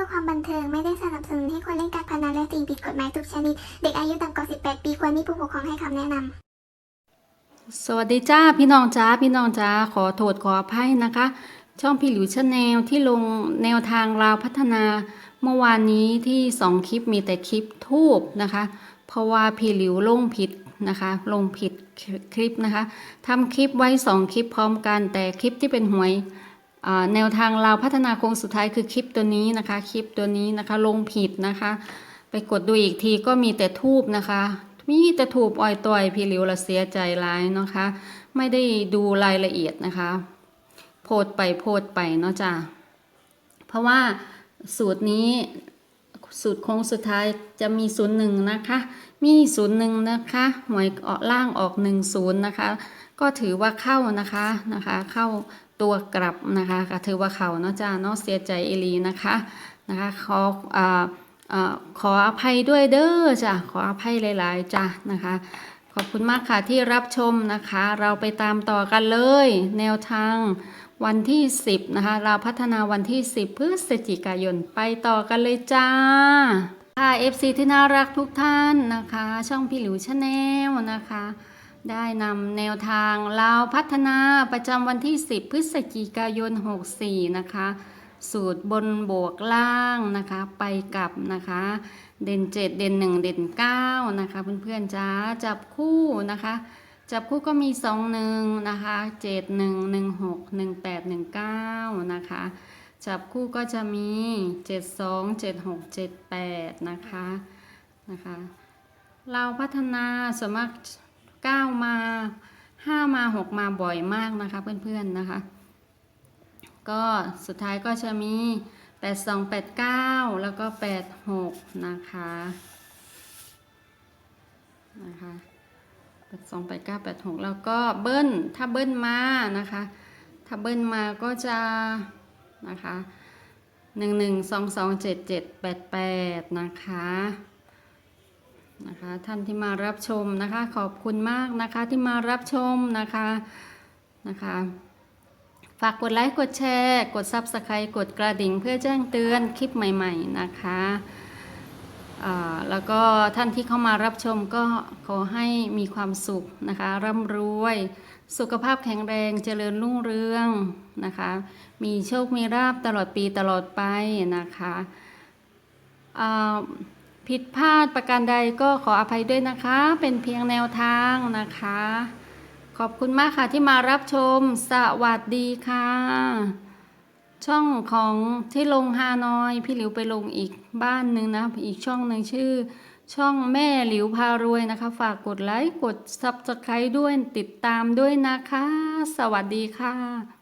ื่อความบันเทิงไม่ได้สนับสนุนให้คนเล่นการพนันและสิ่งผิดกฎหมายทุกชนิด เด็กอายุต่ำกว่า 18 ปีควรมีผู้ปกครองให้คำแนะนำสวัสดีจ้าพี่น้องจ้าพี่น้องจ้าขอโทษขออภัยนะคะ ช่องพี่หลิวชาแนลที่ลงแนวทางราวพัฒนา เมื่อวานนี้ที่สองคลิปมีแต่คลิปทูบนะคะ เพราะว่าพี่หลิวลงผิดนะคะ ลงผิดคลิปนะคะทำคลิปไว้สองคลิปพร้อมกันแต่คลิปที่เป็นหวย แนวทางเราพัฒนาโครงสุดท้ายคือคลิปตัวนี้นะคะ คลิปตัวนี้นะคะ ลงผิดนะคะ ไปกดดูอีกทีก็มีแต่ทูบนะคะ มีแต่ถูกอ่อยต่อยพี่หลิวละเสียใจร้ายนะคะ ไม่ได้ดูรายละเอียดนะคะ โพดไปโพดไปเนาะจ้ะเพราะว่าสูตรนี้สูตรโค้งสุดท้ายจะมีศูนย์หนึ่งนะคะ มีศูนย์หนึ่งนะคะหวยออกล่างออกหนึ่งศูนย์นะคะ ก็ถือว่าเข้านะคะนะคะ เข้า ตัวกลับนะคะก็ถือว่าเขาเนาะจ้าเนาะเสียใจเอลีนะคะนะคะขออ่าอ่อขออภัยด้วยเด้อจ้ะขออภัยหลาย ๆจ้ะนะคะ ขอบคุณมากค่ะที่รับชมนะคะ เราไปตามต่อกันเลย แนวทางวันที่ 10 นะคะ เราพัฒนาวันที่ 10 พฤศจิกายนไปต่อกันเลยจ้าค่ะ FC ที่น่ารักทุกท่านนะคะ ช่องพี่หลิวชาแนลนะคะ ได้นำแนวทางเราวพัฒนาประจำวันที่ 10 พฤศจิกายน 64 นะคะ สูตรบนบวกล่างนะคะ ไปกลับนะคะ เด่น 7 เด่น 1 เด่น 9 นะคะ เพื่อนๆจ้าจับคู่นะคะ จับคู่ก็มี 2 1 นะคะ 7 1 1 6 1 8 1 9 นะคะ จับคู่ก็จะมี 7 2 7 6 7 8 นะคะนะคะ เราพัฒนาสวนมาก 9 มา 5 มา 6 มาบ่อยมากนะคะเพื่อนๆนะคะ ก็สุดท้ายก็จะมี 8 2 8 9 แล้วก็ 8 6 นะคะนะคะ8 2 8 9 8 6 แล้วก็เบิ้ลถ้าเบิ้ลมานะคะ ถ้าเบิ้ลมาก็จะนะคะ1 1 2 2 7 7 8 8นะคะ นะคะท่านที่มารับชมนะคะ ขอบคุณมากนะคะที่มารับชมนะคะนะคะฝากกดไลค์กดแชร์ กด Subscribe กดกระดิ่ง เพื่อแจ้งเตือนคลิปใหม่ๆนะคะแล้วก็ท่านที่เข้ามารับชมก็ขอให้มีความสุขนะคะ ร่ำรวย สุขภาพแข็งแรงเจริญรุ่งเรืองนะคะ มีโชคมีราบตลอดปีตลอดไปนะคะ ผิดพลาดประการใดก็ขออภัยด้วยนะคะ เป็นเพียงแนวทางนะคะ ขอบคุณมากค่ะที่มารับชม สวัสดีค่ะ ช่องของที่ลงฮานอยพี่หลิวไปลงอีกบ้านหนึ่งนะ อีกช่องหนึ่งชื่อ ช่องแม่หลิวพารวยนะคะ ฝากกดไลค์กด Subscribe ด้วยติดตามด้วยนะคะ สวัสดีค่ะ